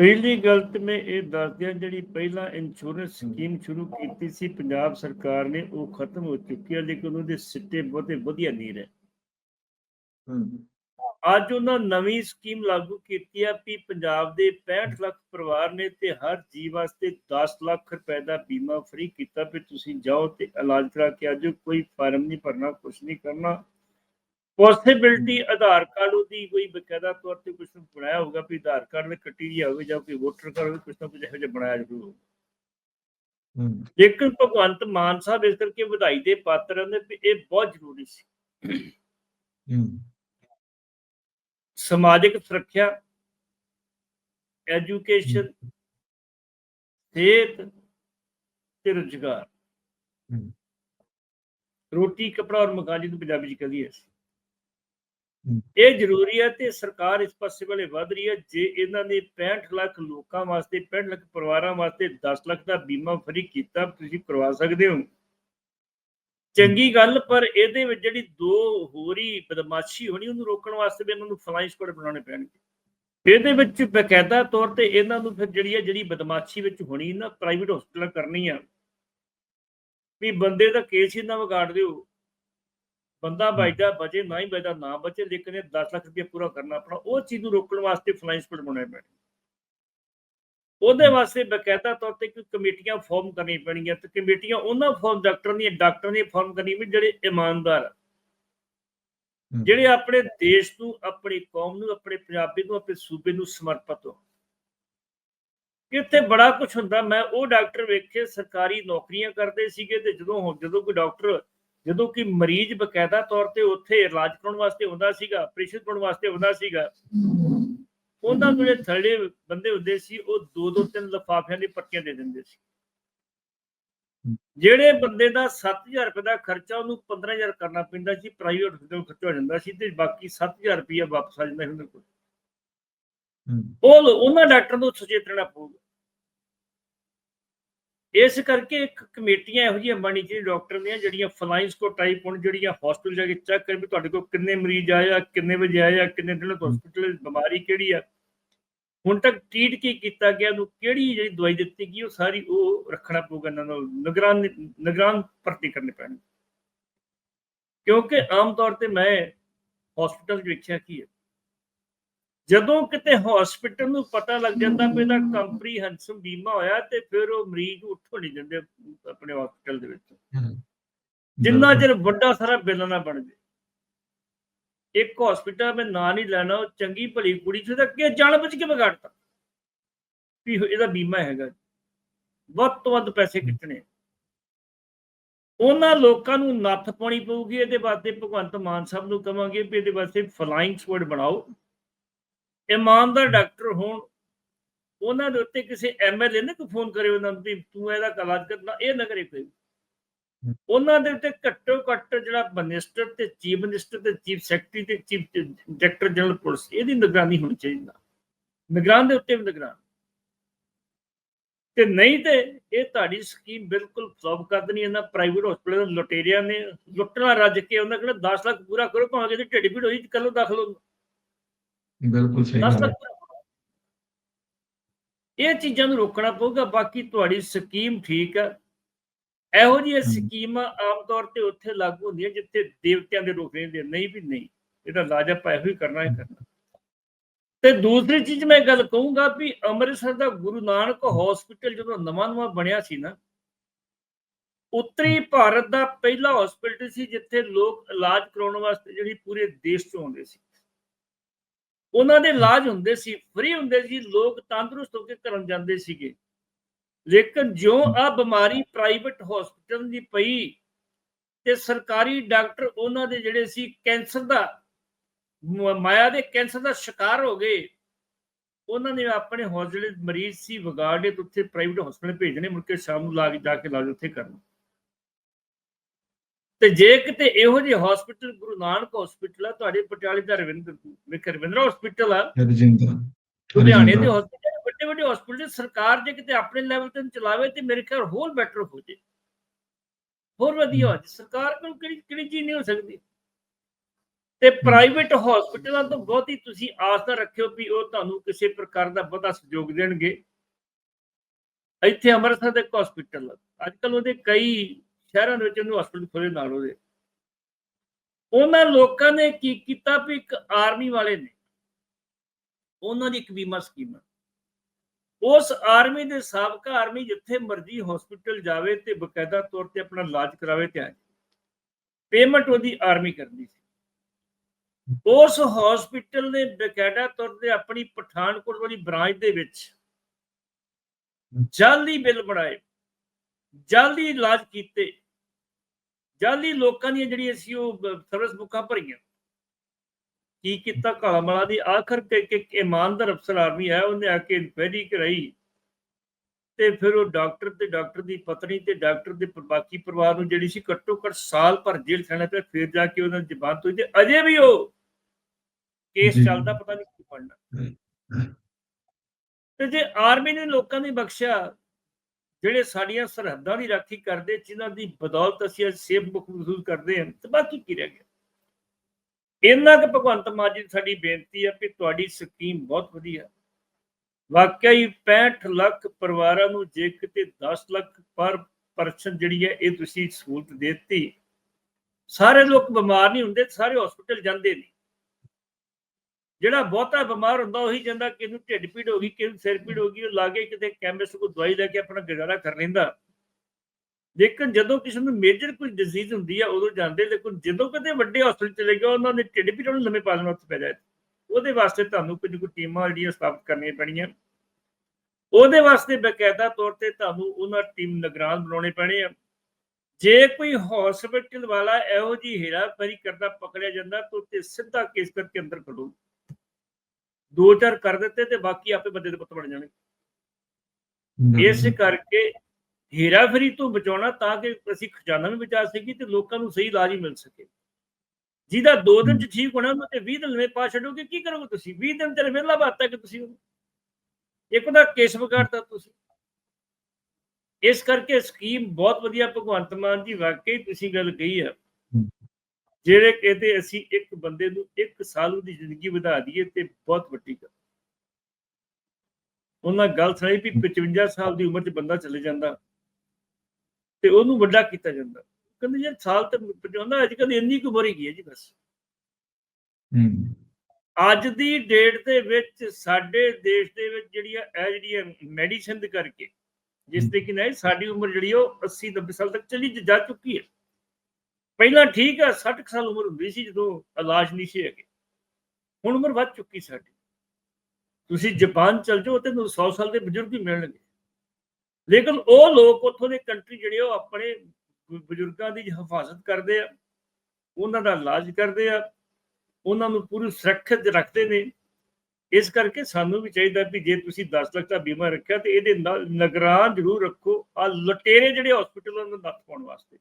ਪਹਿਲੀ ਗੱਲ ਤੇ ਮੈਂ ਇਹ ਦੱਸ ਦਿਆਂ ਜਿਹੜੀ ਪਹਿਲਾਂ ਇੰਸ਼ੋਰੈਂਸ ਸਕੀਮ ਸ਼ੁਰੂ ਕੀਤੀ ਸੀ ਪੰਜਾਬ ਸਰਕਾਰ ਨੇ ਉਹ ਖਤਮ ਹੋ ਚੁੱਕੀ ਹੈ ਲੇਕਿਨ ਉਹਦੇ ਸਿੱਟੇ ਬਹੁਤੇ ਵਧੀਆ ਨਹੀਂ ਰਹੇ। ਅੱਜ ਉਹਨਾਂ ਨਵੀਂ ਸਕੀਮ ਲਾਗੂ ਕੀਤੀ ਆ ਵੀ ਪੰਜਾਬ ਦੇ 65 ਲੱਖ ਪਰਿਵਾਰ ਨੇ ਤੇ ਹਰ ਜੀਵ ਵਾਸਤੇ 10 ਲੱਖ ਰੁਪਏ ਦਾ ਬੀਮਾ ਫ੍ਰੀ ਕੀਤਾ ਵੀ ਤੁਸੀਂ ਜਾਓ ਤੇ ਇਲਾਜ ਕਰਾ ਕੇ ਆਜੋ ਕੋਈ ਫਾਰਮ ਨਹੀਂ ਭਰਨਾ ਕੁਝ ਨਹੀਂ ਕਰਨਾ। ਪੋਸਿਬਿਲਟੀ ਆਧਾਰ ਕਾਰਡ ਉਹਦੀ ਕੋਈ ਬਕਾਇਦਾ ਤੌਰ ਤੇ ਕੁਝ ਬਣਾਇਆ ਹੋਊਗਾ ਵੀ ਆਧਾਰ ਕਾਰਡ ਦੇ ਕੱਟੀ ਜੀ ਹੋਵੇ ਜਾਂ ਕੋਈ ਵੋਟਰ ਕਾਰਡ ਹੋਵੇ ਕੁਝ ਨਾ ਕੁਝ ਇਹੋ ਜਿਹਾ ਬਣਾਇਆ ਜ਼ਰੂਰ ਹੋਊ ਹੂੰ ਲੇਕਿਨ ਭਗਵੰਤ ਮਾਨ ਸਾਹਿਬ ਇਸ ਕਰਕੇ ਵਧਾਈ ਦੇ ਪਾਤਰ ਹਨ ਵੀ ਇਹ ਬਹੁਤ ਜ਼ਰੂਰੀ ਸੀ ਹੂੰ ਸਮਾਜਿਕ ਸੁਰੱਖਿਆ ਐਜੂਕੇਸ਼ਨ ਸਿਹਤ ਤੇ ਰੁਜ਼ਗਾਰ ਹੂੰ। ਰੋਟੀ ਕਪੜਾ ਔਰ ਮਕਾਨ ਜਿਹਨੂੰ ਪੰਜਾਬੀ ਚ ਕਹਦੀ ਹੈ ਹੂੰ। ਇਹ ਜ਼ਰੂਰੀ ਹੈ ਤੇ ਸਰਕਾਰ ਇਸ ਪਾਸੇ ਵਾਲੇ ਵਧ ਰਹੀ ਹੈ। ਜੇ ਇਹਨਾਂ ਨੇ 65 ਲੱਖ ਲੋਕਾਂ ਵਾਸਤੇ 65 ਲੱਖ ਪਰਿਵਾਰਾਂ ਵਾਸਤੇ 10 ਲੱਖ ਦਾ ਬੀਮਾ ਫਰੀ ਕੀਤਾ, ਤੁਸੀਂ ਕਰਵਾ ਸਕਦੇ ਹੋ। ਚੰਗੀ ਗੱਲ, ਪਰ ਇਹਦੇ ਵਿੱਚ ਜਿਹੜੀ ਦੋ ਹੋਰ ਹੀ ਬਦਮਾਸ਼ੀ ਹੋਣੀ, ਉਹਨੂੰ ਰੋਕਣ ਵਾਸਤੇ ਵੀ ਇਹਨਾਂ ਨੂੰ ਫਲਾਈ ਸਕੁਆਡ ਬਣਾਉਣੇ ਪੈਣਗੇ। ਇਹਦੇ ਵਿੱਚ ਬਕਾਇਦਾ ਤੌਰ ਤੇ ਇਹਨਾਂ ਨੂੰ ਫਿਰ ਜਿਹੜੀ ਹੈ, ਜਿਹੜੀ ਬਦਮਾਸ਼ੀ ਵਿੱਚ ਹੋਣੀ ਨਾ ਪ੍ਰਾਈਵੇਟ ਹਸਪਤਾਲ ਕਰਨੀ ਆ। ਵੀ ਬੰਦੇ ਦਾ ਕੇਸ ਹੀ ਨਾ ਵਿਗਾੜ ਦਿਓ। ਬੰਦਾ ਬਚਦਾ ਬਚੇ ਨਾ ਹੀ ਬਚਦਾ ਨਾ ਬਚੇ ਲੇਕਿਨ ਇਹ 10 ਲੱਖ ਰੁਪਏ ਪੂਰਾ ਕਰਨਾ ਆਪਣਾ ਉਹ ਚੀਜ਼ ਨੂੰ ਰੋਕਣ ਵਾਸਤੇ ਫਲਾਈ ਸਕੁਆਡ ਬਣਾਉਣੇ ਪੈਣੇ। ਉਹਦੇ ਵਾਸਤੇ ਬਕਾਇਦਾ ਤੌਰ ਤੇ ਕੋਈ ਕਮੇਟੀਆਂ ਫਾਰਮ ਕਰਨੀਆਂ ਪੈਣਗੀਆਂ ਤੇ ਕਮੇਟੀਆਂ ਉਹਨਾਂ ਫਾਰਮ ਡਾਕਟਰਾਂ ਦੀਆਂ ਡਾਕਟਰਾਂ ਦੀਆਂ ਫਾਰਮ ਕਰਨੀ ਵੀ ਜਿਹੜੇ ਇਮਾਨਦਾਰ। ਜਿਹੜੇ ਆਪਣੇ ਦੇਸ਼ ਨੂੰ ਆਪਣੀ ਕੌਮ ਨੂੰ ਆਪਣੇ ਪੰਜਾਬੀ ਨੂੰ ਆਪਣੇ ਸੂਬੇ ਨੂੰ ਸਮਰਪਿਤ ਹੋ ਇੱਥੇ ਬੜਾ ਕੁਝ ਹੁੰਦਾ ਮੈਂ ਉਹ ਡਾਕਟਰ ਵੇਖੇ ਸਰਕਾਰੀ ਨੌਕਰੀਆਂ ਕਰਦੇ ਸੀਗੇ ਤੇ ਜਦੋਂ ਜਦੋਂ ਕੋਈ ਡਾਕਟਰ ਜਦੋਂ ਕਿ ਮਰੀਜ਼ ਬਕਾਇਦਾ ਤੌਰ ਤੇ ਉੱਥੇ ਇਲਾਜ ਕਰਾਉਣ ਵਾਸਤੇ ਆਉਂਦਾ ਸੀਗਾ ਆਪਰੇਸ਼ਨ ਕਰਾਉਣ ਵਾਸਤੇ ਆਉਂਦਾ ਸੀਗਾ ਉਹਨਾਂ ਨੂੰ ਜਿਹੜੇ ਥੜੇ ਬੰਦੇ ਹੁੰਦੇ ਸੀ ਉਹ ਦੋ ਦੋ ਤਿੰਨ ਲਫਾਫਿਆਂ ਦੀ ਪੱਟੀਆਂ ਦੇ ਦਿੰਦੇ ਸੀ। ਜਿਹੜੇ ਬੰਦੇ ਦਾ 7000 ਰੁਪਏ ਦਾ ਖਰਚਾ ਉਹਨੂੰ 15000 ਕਰਨਾ ਪੈਂਦਾ ਸੀ ਪ੍ਰਾਈਵੇਟ ਹਸਪਤਾਲ ਖਰਚਾ ਹੋ ਜਾਂਦਾ ਸੀ ਤੇ ਬਾਕੀ 7000 ਰੁਪਇਆ ਵਾਪਸ ਆ ਜਾਂਦਾ ਸੀ ਉਹਨਾਂ ਕੋਲ। ਉਹ ਉਹਨਾਂ ਡਾਕਟਰ ਨੂੰ ਸੁਚੇਤ ਰਹਿਣਾ ਪਊਗਾ। ਇਸ ਕਰਕੇ ਇੱਕ ਕਮੇਟੀਆਂ ਇਹੋ ਜਿਹੀਆਂ ਬਣੀ ਚਾਹੀਦੀਆਂ ਡਾਕਟਰ ਦੀਆਂ ਜਿਹੜੀਆਂ ਫਲਾਈਂਸ ਕੋ ਟਾਈਪ ਹੋਣ, ਜਿਹੜੀਆਂ ਹਸਪੀਟਲ ਜਾ ਕੇ ਚੈੱਕ ਕਰ ਵੀ ਤੁਹਾਡੇ ਕੋਲ ਕਿੰਨੇ ਮਰੀਜ਼ ਆਏ ਆ, ਕਿੰਨੇ ਵਜੇ ਆਏ ਆ, ਕਿੰਨੇ ਦਿਨ ਹਸਪੀਟਲ ਬਿਮਾਰੀ ਕਿਹੜੀ ਆ। ਹੁਣ ਤੱਕ ਟ੍ਰੀਟ ਕੀ ਕੀਤਾ ਗਿਆ ਨੂੰ ਕਿਹੜੀ ਜਿਹੜੀ ਦਵਾਈ ਦਿੱਤੀ ਗਈ, ਉਹ ਸਾਰੀ ਉਹ ਰੱਖਣਾ ਪਊਗਾ, ਇਹਨਾਂ ਨੂੰ ਨਿਗਰਾਨ ਨਿਗਰਾਨ ਭਰਤੀ ਕਰਨੇ ਪੈਣੀ ਕਿਉਂਕਿ ਆਮ ਤੌਰ ਤੇ ਮੈਂ ਹਸਪੀਟਲ ਵੇਖਿਆ ਕੀ ਹੈ ਜਦੋਂ ਕਿਤੇ ਹਸਪੀਟਲ ਨੂੰ ਪਤਾ ਲੱਗ ਜਾਂਦਾ ਵੀ ਇਹਦਾ ਕੰਪਰੀਹੈਂਸਿਵ ਬੀਮਾ ਹੋਇਆ ਤੇ ਫਿਰ ਉਹ ਮਰੀਜ਼ ਉੱਠੋ ਨਹੀਂ ਦਿੰਦੇ ਆਪਣੇ ਹਸਪੀਟਲ ਦੇ ਵਿੱਚ। ਜਿੰਨਾ ਚਿਰ ਵੱਡਾ ਸਾਰਾ ਬਿੱਲ ਨਾ ਬਣ ਜੇ ਇੱਕ ਹਸਪੀਟਲ ਮੈਂ ਨਾਂ ਨਹੀਂ ਲੈਣਾ ਉਹ ਚੰਗੀ ਭਲੀ ਕੁੜੀ ਸੀ ਤਾਂ ਕਿ ਜਾਣ ਬੁੱਝ ਕੇ ਵਿਗਾੜਤਾ ਵੀ ਇਹਦਾ ਬੀਮਾ ਹੈਗਾ। ਵੱਧ ਤੋਂ ਵੱਧ ਪੈਸੇ ਖਿੱਚਣੇ। ਉਹਨਾਂ ਲੋਕਾਂ ਨੂੰ ਨੱਥ ਪਾਉਣੀ ਪਊਗੀ ਇਹਦੇ ਵਾਸਤੇ ਭਗਵੰਤ ਮਾਨ ਸਾਹਿਬ ਨੂੰ ਕਵਾਂਗੇ ਵੀ ਇਹਦੇ ਵਾਸਤੇ ਫਲਾਈਂਗ ਸਕੁਆਡ ਬਣਾਓ। ਇਮਾਨਦਾਰ ਡਾਕਟਰ ਹੋਣ ਉਹਨਾਂ ਦੇ ਉੱਤੇ ਕਿਸੇ ਐਮਐਲਏ ਨੇ ਕੋ ਫੋਨ ਕਰੇ ਉਹਨਾਂ ਨੂੰ ਵੀ ਤੂੰ ਇਹਦਾ ਇਲਾਜ ਕਰਨਾ ਇਹ ਨਾ ਕਰੇ ਕੋਈ। ਉਹਨਾਂ ਦੇ ਉੱਤੇ ਘੱਟੋ ਘੱਟ ਜਿਹੜਾ ਮਿਨਿਸਟਰ ਤੇ ਚੀਫ ਮਿਨਿਸਟਰ ਤੇ ਚੀਫ ਸੈਕਟਰੀ ਤੇ ਚੀਫ ਡਾਇਰੈਕਟਰ ਜਨਰਲ ਪੁਲਿਸ ਇਹਦੀ ਨਿਗਰਾਨੀ ਹੋਣੀ ਚਾਹੀਦੀ ਨਿਗਰਾਨ ਦੇ ਉੱਤੇ ਵੀ ਨਿਗਰਾਨ। ਤੇ ਨਹੀਂ ਤੇ ਇਹ ਤੁਹਾਡੀ ਸਕੀਮ ਬਿਲਕੁਲ ਫਲॉप ਕਰ ਦੇਣੀ ਇਹਨਾਂ ਪ੍ਰਾਈਵੇਟ ਹਸਪੀਟਲ ਦੇ ਲੁਟੇਰਿਆਂ ਨੇ ਲੁੱਟਣਾ ਰੱਜ ਕੇ ਉਹਨਾਂ ਕਹਿੰਦਾ 10 ਲੱਖ ਪੂਰਾ ਕਰੋ ਭਾਵੇਂ ਕਿਤੇ ਢਿੱਡ ਪੀੜ ਹੋਈ ਕੱਲੋ ਦਾਖਲ ਹੋ ਬਿਲਕੁਲ ਸਹੀ 10 ਗੱਲ ਹੈ। ਇਹ ਚੀਜ਼ਾਂ ਨੂੰ ਰੋਕਣਾ ਪਊਗਾ ਬਾਕੀ ਤੁਹਾਡੀ ਸਕੀਮ ਠੀਕ ਹੈ ਇਹੋ ਹਮ। ਸਕੀਮਾਂ ਆਮ ਤੌਰ ਤੇ ਉੱਥੇ ਲਾਗੂ ਹੁੰਦੀਆਂ ਜਿੱਥੇ ਦੇਵਤਿਆਂ ਦੇ ਰੋਕ ਰਹਿੰਦੇ। ਨਹੀਂ ਵੀ ਨਹੀਂ ਇਹਦਾ ਇਲਾਜ ਆਪਾਂ ਇਹੋ ਹੀ ਕਰਨਾ ਹੀ ਕਰਨਾ ਤੇ ਦੂਸਰੀ ਚੀਜ਼ ਮੈਂ ਗੱਲ ਕਹੂੰਗਾ ਵੀ ਅੰਮ੍ਰਿਤਸਰ ਦਾ ਗੁਰੂ ਨਾਨਕ ਹਸਪੀਟਲ ਜਦੋਂ ਨਵਾਂ ਨਵਾਂ ਬਣਿਆ ਸੀ ਨਾ ਉੱਤਰੀ ਭਾਰਤ ਦਾ ਪਹਿਲਾ ਹਸਪੀਟਲ ਸੀ ਜਿੱਥੇ ਲੋਕ ਇਲਾਜ ਕਰਾਉਣ ਵਾਸਤੇ ਜਿਹੜੀ ਪੂਰੇ ਦੇਸ਼ ਤੋਂ ਆਉਂਦੇ ਸੀ ਉਹਨਾਂ ਦੇ ਇਲਾਜ ਹੁੰਦੇ ਸੀ, ਫ੍ਰੀ ਹੁੰਦੇ ਸੀ, ਲੋਕ ਤੰਦਰੁਸਤ ਹੋ ਕੇ ਘਰਾਂ ਜਾਂਦੇ ਸੀਗੇ। ਲੇਕਿਨ ਜਿਉਂ ਆ ਬਿਮਾਰੀ ਪ੍ਰਾਈਵੇਟ ਹਸਪੀਟਲ ਦੀ ਪਈ ਤੇ ਸਰਕਾਰੀ ਡਾਕਟਰ ਉਹਨਾਂ ਦੇ ਜਿਹੜੇ ਸੀ, ਕੈਂਸਰ ਦਾ ਮਾਇਆ ਦੇ ਕੈਂਸਰ ਦਾ ਸ਼ਿਕਾਰ ਹੋ ਗਏ। ਉਹਨਾਂ ਨੇ ਆਪਣੇ ਹੌਸਲੇ, ਮਰੀਜ਼ ਸੀ, ਵਿਗਾੜੇ ਤੇ ਉੱਥੇ ਪ੍ਰਾਈਵੇਟ ਹਸਪੀਟਲ ਭੇਜਣੇ, ਮੁੜ ਕੇ ਸ਼ਾਮ ਨੂੰ ਲਾ ਕੇ ਜਾ ਕੇ ਇਲਾਜ ਉੱਥੇ ਕਰਨਾ। ਤੇ ਜੇ ਕਿਤੇ ਇਹੋ ਜਿਹੇ ਹਸਪੀਟਲ ਗੁਰੂ ਨਾਨਕ ਹਸਪੀਟਲ ਆ ਤੁਹਾਡੇ ਪਟਿਆਲੇ ਦਾ ਰਵਿੰਦਰ ਵਿਖ ਰਵਿੰਦਰ ਹਸਪੀਟਲ ਆ। ਰਜਿੰਦਰ ਲੁਧਿਆਣੇ ਦੇ। ਹਸਪੀਟਲ ਵੱਡੇ ਵੱਡੇ ਹਸਪੀਟਲ ਸਰਕਾਰ ਜੇ ਕਿਤੇ ਆਪਣੇ ਲੈਵਲ ਤੇ ਚਲਾਵੇ ਤੇ ਮੇਰੇ ਖਿਆਲ ਹੋਰ ਬੈਟਰ ਹੋ ਜੇ। ਹੋਰ ਵਧੀਆ ਹੋ ਜੇ। ਸਰਕਾਰ ਕੋਲ ਕਿਹੜੀ ਕਿਹੜੀ ਚੀਜ਼ ਨਹੀਂ ਹੋ ਸਕਦੀ। ਤੇ ਪ੍ਰਾਈਵੇਟ ਹਸਪੀਟਲਾਂ ਤੋਂ ਬਹੁਤੀ ਤੁਸੀਂ ਆਸ ਨਾ ਰੱਖਿਓ ਵੀ ਉਹ ਤੁਹਾਨੂੰ ਕਿਸੇ ਪ੍ਰਕਾਰ ਦਾ ਬਹੁਤਾ ਸਹਿਯੋਗ ਦੇਣਗੇ। ਇੱਥੇ ਅੰਮ੍ਰਿਤਸਰ ਦੇ ਇੱਕ ਹਸਪੀਟਲ ਅੱਜ ਕੱਲ ਉਹਦੇ ਕਈ ਸ਼ਹਿਰਾਂ ਦੇ ਵਿੱਚ ਉਹਨੂੰ ਹਸਪੀਟਲ ਖੋਲੇ ਨਾਲ ਉਹਦੇ। ਉਹਨਾਂ ਲੋਕਾਂ ਨੇ ਕੀ ਕੀਤਾ ਵੀ ਇੱਕ ਆਰਮੀ ਵਾਲੇ ਨੇ ਉਹਨਾਂ ਦੀ ਇੱਕ ਬੀਮਾ ਸਕੀਮ ਹੈ ਉਸ ਆਰਮੀ ਦੇ ਸਾਬਕਾ ਆਰਮੀ ਜਿੱਥੇ ਮਰਜ਼ੀ ਹਸਪੀਟਲ ਜਾਵੇ ਤੇ ਬਕਾਇਦਾ ਤੌਰ ਤੇ ਆਪਣਾ ਇਲਾਜ ਕਰਾਵੇ ਤੇ ਆ ਪੇਮੈਂਟ ਉਹਦੀ ਆਰਮੀ ਕਰਦੀ ਸੀ। ਉਸ ਹਸਪੀਟਲ ਨੇ ਬਕਾਇਦਾ ਤੌਰ ਤੇ ਆਪਣੀ ਪਠਾਨਕੋਟ ਵਾਲੀ ਬ੍ਰਾਂਚ ਦੇ ਵਿੱਚ ਜਾਲੀ ਬਿੱਲ ਬਣਾਏ। ਜਾਲੀ ਇਲਾਜ ਕੀਤੇ। ਜਾਲੀ ਲੋਕਾਂ ਦੀਆਂ ਜਿਹੜੀਆਂ ਸੀ ਉਹ ਸਰਵਿਸ ਬੁੱਕਾਂ ਭਰੀਆਂ। ਕੀ ਕੀਤਾ ਕਾਲਾਮਲਾ ਦੀ? ਆਖਰ ਤੇ ਇੱਕ ਇਮਾਨਦਾਰ ਅਫਸਰ ਆਰਮੀ ਹੈ ਉਹਨੇ ਆ ਕੇ ਇਨਕੁਆਇਰੀ ਕਰਾਈ। ਤੇ ਫਿਰ ਉਹ ਡਾਕਟਰ ਤੇ ਡਾਕਟਰ ਦੀ ਪਤਨੀ ਤੇ ਡਾਕਟਰ ਦੇ ਬਾਕੀ ਪਰਿਵਾਰ ਨੂੰ ਜਿਹੜੀ ਸੀ ਘੱਟੋ ਘੱਟ ਸਾਲ ਭਰ ਜੇਲ੍ਹ ਖਾਣੇ ਤੇ ਫਿਰ ਜਾ ਕੇ ਉਹਨਾਂ ਦੀ ਜ਼ਬਾਨ ਤੋਂ ਤੇ ਅਜੇ ਵੀ ਉਹ ਕੇਸ। ਚੱਲਦਾ ਪਤਾ ਨਹੀਂ ਕੀ ਬਣਨਾ। ਤੇ ਜੇ ਆਰਮੀ ਨੇ ਲੋਕਾਂ ਨੇ ਬਖਸ਼ਿਆ ਜਿਹੜੇ ਸਾਡੀਆਂ ਸਰਹੱਦਾਂ ਦੀ ਰਾਖੀ ਕਰਦੇ, ਜਿਨ੍ਹਾਂ ਦੀ ਬਦੌਲਤ ਅਸੀਂ ਅੱਜ ਸੇਫ ਮੁਕਤ ਮਹਿਸੂਸ ਕਰਦੇ ਹਾਂ, ਤੇ ਬਾਕੀ ਕੀ ਰਹਿ ਗਿਆ? ਇੰਨਾ ਕਿ ਭਗਵੰਤ ਮਾਨ ਜੀ ਦੀ ਸਾਡੀ ਬੇਨਤੀ ਹੈ ਕਿ ਤੁਹਾਡੀ ਸਕੀਮ ਬਹੁਤ ਵਧੀਆ। ਵਾਕਿਆ ਹੀ 65 ਲੱਖ ਪਰਿਵਾਰਾਂ ਨੂੰ ਜੇ ਕਿਤੇ 10 ਲੱਖ ਪਰ ਪਰਸਨ ਜਿਹੜੀ ਹੈ, ਇਹ ਤੁਸੀਂ ਸਹੂਲਤ ਦੇ ਦਿੱਤੀ। ਸਾਰੇ ਲੋਕ ਬਿਮਾਰ ਨਹੀਂ ਹੁੰਦੇ, ਸਾਰੇ ਹਸਪੀਟਲ ਜਾਂਦੇ ਨੇ ਜਿਹੜਾ ਬਹੁਤਾ ਬਿਮਾਰ ਹੁੰਦਾ ਉਹੀ ਜਾਂਦਾ ਕਿ ਢਿੱਡ ਪੀੜ ਹੋ ਗਈ ਕਿ ਸਿਰ ਪੀੜ ਹੋ ਗਈ, ਉਹ ਲਾਗੇ ਕਿਤੇ ਕੈਮਿਸਟ ਕੋਲ ਦਵਾਈ ਲੈ ਕੇ ਆਪਣਾ ਗੁਜ਼ਾਰਾ ਕਰ ਲੈਂਦਾ। ਲੇਕਿਨ ਜਦੋਂ ਕਿਸੇ ਨੂੰ ਮੇਜਰ ਕੋਈ ਡਿਜ਼ੀਜ਼ ਹੁੰਦੀ ਆ, ਉਦੋਂ ਜਾਂਦੇ, ਲੇਕਿਨ ਜਦੋਂ ਕਦੇ ਵੱਡੇ ਹਸਪਤਾਲ ਚਲੇ ਗਏ, ਉਹਨਾਂ ਨੇ ਢਿੱਡ ਪੀੜ ਨੂੰ ਲੰਮੇ ਪਾ ਲੈਣਾ ਪੈ ਜਾਏ ਉਹਦੇ ਵਾਸਤੇ ਤੁਹਾਨੂੰ ਕੁਝ ਕੁ ਟੀਮਾਂ ਜਿਹੜੀਆਂ ਸਥਾਪਿਤ ਕਰਨੀਆਂ ਪੈਣੀਆਂ। ਉਹਦੇ ਵਾਸਤੇ ਬਕਾਇਦਾ ਤੌਰ ਤੇ ਤੁਹਾਨੂੰ ਉਹਨਾਂ ਟੀਮ ਨਿਗਰਾਨ ਬਣਾਉਣੇ ਪੈਣੇ ਆ। ਜੇ ਕੋਈ ਹਸਪੀਟਲ ਵਾਲਾ ਇਹੋ ਜੀ ਹੇਰਾਫੇਰੀ ਕਰਦਾ, ਪਕੜਿਆ ਜਾਂਦਾ, ਤਾਂ ਉੱਤੇ ਸਿੱਧਾ ਕੇਸ ਕਰਕੇ ਅੰਦਰ ਕੱਢੋ ਦੋ ਚਾਰ ਕਰ ਦਿੱਤੇ ਤੇ ਬਾਕੀ ਆਪੇ ਬੰਦੇ ਦੇ ਪੁੱਤ ਬਣ ਜਾਣੇ ਇਸ ਕਰਕੇ ਹੇਰਾਫੇਰੀ ਤੋਂ ਬਚਾਉਣਾ ਤਾਂ ਕਿ ਅਸੀਂ ਖਜ਼ਾਨਾ ਵੀ ਬਚਾ ਸਕੀਏ ਤੇ ਲੋਕਾਂ ਨੂੰ ਸਹੀ ਇਲਾਜ ਹੀ ਮਿਲ ਸਕੇ। ਜਿਹਦਾ 2 ਦਿਨ ਚ ਠੀਕ ਹੋਣਾ ਉਹਨੂੰ ਤੇ 20 ਦਿਨ ਵਿੱਚ ਪਾ ਛੱਡੋਗੇ ਕੀ ਕਰੋਗੇ ਤੁਸੀਂ? 20 ਦਿਨ ਤੇਰੇ ਵਿਹਲਾ ਬਾਤਾ ਕਿ ਤੁਸੀਂ। ਇੱਕ ਉਹਦਾ ਕੇਸ ਵਿਗਾੜਤਾ ਤੁਸੀਂ। ਇਸ ਕਰਕੇ ਸਕੀਮ ਬਹੁਤ ਵਧੀਆ ਭਗਵੰਤ ਮਾਨ ਜੀ ਵਾਕਈ ਤੁਸੀਂ ਗੱਲ ਕਹੀ ਆ ਜਿਹੜੇ ਕਹਿੰਦੇ ਅਸੀਂ ਇੱਕ ਬੰਦੇ ਨੂੰ ਇੱਕ ਸਾਲ ਉਹਦੀ ਜ਼ਿੰਦਗੀ ਵਧਾ ਦਈਏ ਤੇ ਬਹੁਤ ਵੱਡੀ ਗੱਲ। ਉਹਨਾਂ ਗੱਲ ਸੁਣਾਈ ਵੀ 55 ਸਾਲ ਦੀ ਉਮਰ 'ਚ ਬੰਦਾ ਚਲੇ ਜਾਂਦਾ ਤੇ ਉਹਨੂੰ ਵੱਡਾ ਕੀਤਾ ਜਾਂਦਾ। ਕਹਿੰਦੇ ਯਾਰ ਸਾਲ ਤੇ ਪਹੁੰਚਾਉਂਦਾ ਅੱਜ ਕੱਲ੍ਹ ਇੰਨੀ ਕੁ ਉਮਰ ਹੀ ਗਈ ਹੈ ਜੀ ਬਸ। ਅੱਜ ਦੀ ਡੇਟ ਦੇ ਵਿੱਚ ਸਾਡੇ ਦੇਸ਼ ਦੇ ਵਿੱਚ ਜਿਹੜੀਆਂ ਇਹ ਜਿਹੜੀਆਂ ਮੈਡੀਸਿਨ ਦੇ ਕਰਕੇ ਜਿਸ ਦੇ ਕਿ ਨਹੀਂ ਸਾਡੀ ਉਮਰ ਜਿਹੜੀ ਉਹ 80 90 ਸਾਲ ਤੱਕ ਚਲੀ ਜਾ ਚੁੱਕੀ ਹੈ। ਪਹਿਲਾਂ ਠੀਕ ਆ 60 ਕੁ ਸਾਲ ਉਮਰ ਹੁੰਦੀ ਸੀ ਜਦੋਂ ਇਲਾਜ ਨਹੀਂ ਸੀ ਹੈਗੇ। ਹੁਣ ਉਮਰ ਵੱਧ ਚੁੱਕੀ ਸਾਡੀ। ਤੁਸੀਂ ਜਾਪਾਨ ਚਲ ਜਾਓ ਤੇ 100 ਸਾਲ ਦੇ ਬਜ਼ੁਰਗ ਹੀ ਮਿਲਣਗੇ। ਲੇਕਿਨ ਉਹ ਲੋਕ ਉੱਥੋਂ ਦੇ ਕੰਟਰੀ ਜਿਹੜੇ ਉਹ ਆਪਣੇ ਬਜ਼ੁਰਗਾਂ ਦੀ ਹਿਫਾਜ਼ਤ ਕਰਦੇ ਆ, ਉਹਨਾਂ ਦਾ ਇਲਾਜ ਕਰਦੇ ਆ, ਉਹਨਾਂ ਨੂੰ ਪੂਰੀ ਸੁਰੱਖਿਅਤ ਰੱਖਦੇ ਨੇ। ਇਸ ਕਰਕੇ ਸਾਨੂੰ ਵੀ ਚਾਹੀਦਾ ਵੀ ਜੇ ਤੁਸੀਂ 10 ਲੱਖ ਦਾ ਬੀਮਾ ਰੱਖਿਆ ਤੇ ਇਹਦੇ ਨਾਲ ਨਿਗਰਾਨ ਜ਼ਰੂਰ ਰੱਖੋ ਆ ਲਟੇਰੇ ਜਿਹੜੇ ਹਸਪੀਟਲਾਂ ਨੂੰ ਨੱਥ ਪਾਉਣ ਵਾਸਤੇ।